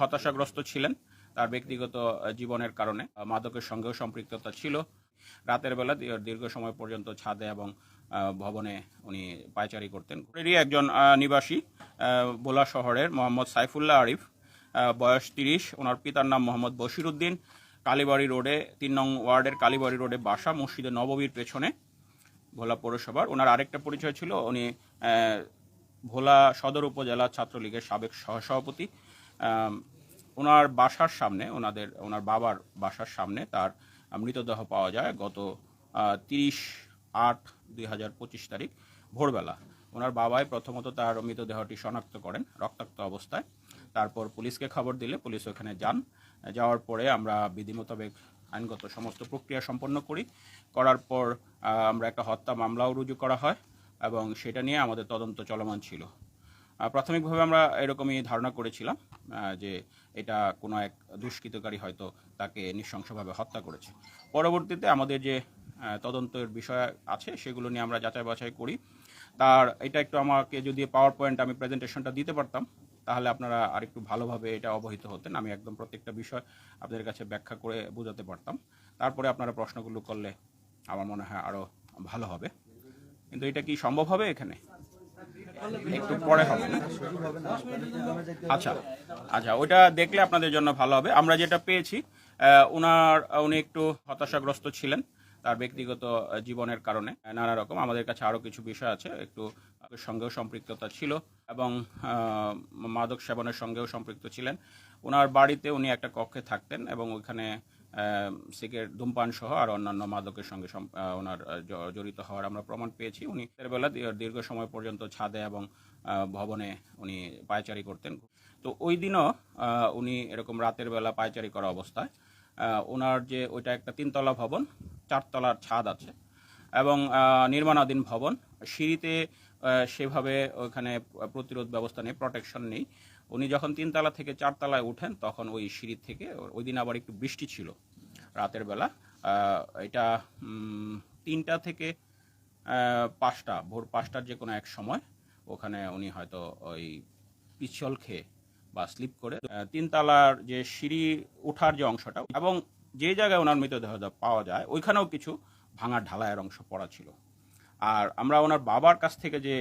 হতাশাগ্রস্ত ছিলেন তার ব্যক্তিগত জীবনের কারণে। মাদকের সঙ্গেও সম্পৃক্ততা ছিল। রাতের বেলা দীর্ঘ সময় পর্যন্ত ছাদে এবং ভবনে উনি পায়চারি করতেন। এরই একজন নিবাসী ভোলা শহরের মোহাম্মদ সাইফুল্লাহ আরিফ। বয়স তিরিশ। ওনার পিতার নাম মোহাম্মদ বশির উদ্দিন কালীবাড়ি রোডে, তিন নং ওয়ার্ডের কালীবাড়ি রোডে বাসা মসজিদে নববীর পেছনে ভোলা পৌরসভার। ওনার আরেকটা পরিচয় ছিল, উনি ভোলা সদর উপজেলা ছাত্রলীগের সাবেক সহসভাপতি। ওনার বাসার সামনে, ওনাদের, ওনার বাবার বাসার সামনে তার মৃতদেহ পাওয়া যায় গত তিরিশ আট দুই তারিখ ভোরবেলা। ওনার বাবাই প্রথমত তার মৃতদেহটি শনাক্ত করেন রক্তাক্ত অবস্থায়। তারপর পুলিশকে খবর দিলে পুলিশ ওখানে যান। যাওয়ার পরে আমরা বিধি মোতাবেক আইনগত সমস্ত প্রক্রিয়া সম্পন্ন করি। করার পর আমরা একটা হত্যা মামলাও রুজু করা হয় এবং সেটা নিয়ে আমাদের তদন্ত চলমান ছিল। প্রাথমিকভাবে আমরা এরকমই ধারণা করেছিলাম যে এটা কোনো এক দুষ্কৃতকারী হয়তো তাকে নৃশংসভাবে হত্যা করেছে। পরবর্তীতে আমাদের যে তদন্তের বিষয় আছে সেগুলো নিয়ে আমরা যাচাই বাছাই করি। তার এটা একটু আমাকে যদি পাওয়ার পয়েন্ট আমি প্রেজেন্টেশনটা দিতে পারতাম, তাহলে আপনারা আরেকটু ভালোভাবে এটা অবহিত হতেন। আমি একদম প্রত্যেকটা বিষয় আপনাদের কাছে ব্যাখ্যা করে বোঝাতে পারতাম। তারপরে আপনারা প্রশ্নগুলো করলে আমার মনে হয় আরও ভালো হবে। কিন্তু এটা কি সম্ভব হবে এখানে? একটু পরে হবে। আচ্ছা আচ্ছা ওইটা দেখলে আপনাদের জন্য ভালো হবে। আমরা যেটা পেয়েছি ওনার উনি একটু হতাশাগ্রস্ত ছিলেন তার ব্যক্তিগত জীবনের কারণে, নানা রকম। আমাদের কাছে আরও কিছু বিষয় আছে, একটু সঙ্গেও সম্পৃক্ততা ছিল এবং মাদক সেবনের সঙ্গেও সম্পৃক্ত ছিলেন। ওনার বাড়িতে উনি একটা কক্ষে থাকতেন এবং ওইখানে সিগারেট ধূমপান সহ আর অন্যান্য মাদকের সঙ্গে ওনার জড়িত হওয়ার আমরা প্রমাণ পেয়েছি। উনি বেলা দীর্ঘ সময় পর্যন্ত ছাদে এবং ভবনে উনি পায়চারি করতেন। তো ওই দিনও উনি এরকম রাতের বেলা পায়চারি করা অবস্থায় ওনার যে ওইটা একটা তিনতলা ভবন, চারতলার ছাদ আছে এবং নির্মাণাধীন ভবন। সিঁড়িতে সেভাবে ওখানে প্রতিরোধ ব্যবস্থা নেই প্রোটেকশন নেই। উনি যখন তিনতলা থেকে চারতলায় ওঠেন তখন ওই সিঁড়ি থেকে, ওই দিন আবার একটু বৃষ্টি ছিল রাতের বেলা। এটা তিনটা থেকে পাঁচটা, ভোর পাঁচটার যে কোনো এক সময় ওখানে উনি হয়তো ওই পিছল খেয়ে বা স্লিপ করে তিনতলার যে সিঁড়ি ওঠার যে অংশটা এবং যে জায়গায় ওনার মৃতদেহ পাওয়া যায়, ওইখানেও কিছু ভাঙা ঢালাইয়ের অংশ পড়া ছিল। আর আমরা ওনার বাবার কাছ থেকে যে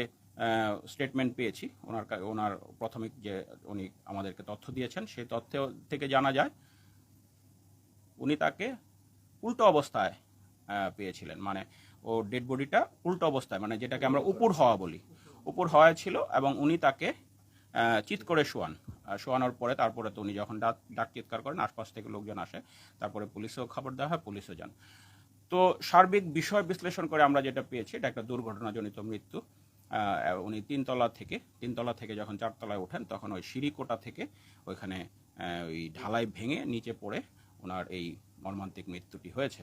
স্টেটমেন্ট পেয়েছি ওনার ওনার প্রাথমিক যে উনি আমাদেরকে তথ্য দিয়েছেন সেই তথ্য থেকে জানা যায় উনি তাকে উল্টো অবস্থায় পেয়েছিলেন। মানে ও ডেড বডিটা উল্টো অবস্থায় মানে যেটাকে আমরা উপর হওয়া বলি। উপর হওয়া ছিল এবং উনি তাকে চিৎ করে শোয়ান। শোয়ানোর পরে তারপরে তো উনি যখন ডাক ডাক চিৎকার করেন আশপাশ থেকে লোকজন আসে তারপরে পুলিশেও খবর দেওয়া হয় পুলিশও যান। তো সার্বিক বিষয় বিশ্লেষণ করে আমরা যেটা পেয়েছি, এটা একটা দুর্ঘটনাজনিত মৃত্যু। উনি তিনতলা থেকে তিনতলা থেকে যখন চারতলায় ওঠেন, তখন ওই সিঁড়িকোটা থেকে ওইখানে ওই ঢালাই ভেঙে নিচে পড়ে ওনার এই মর্মান্তিক মৃত্যুটি হয়েছে।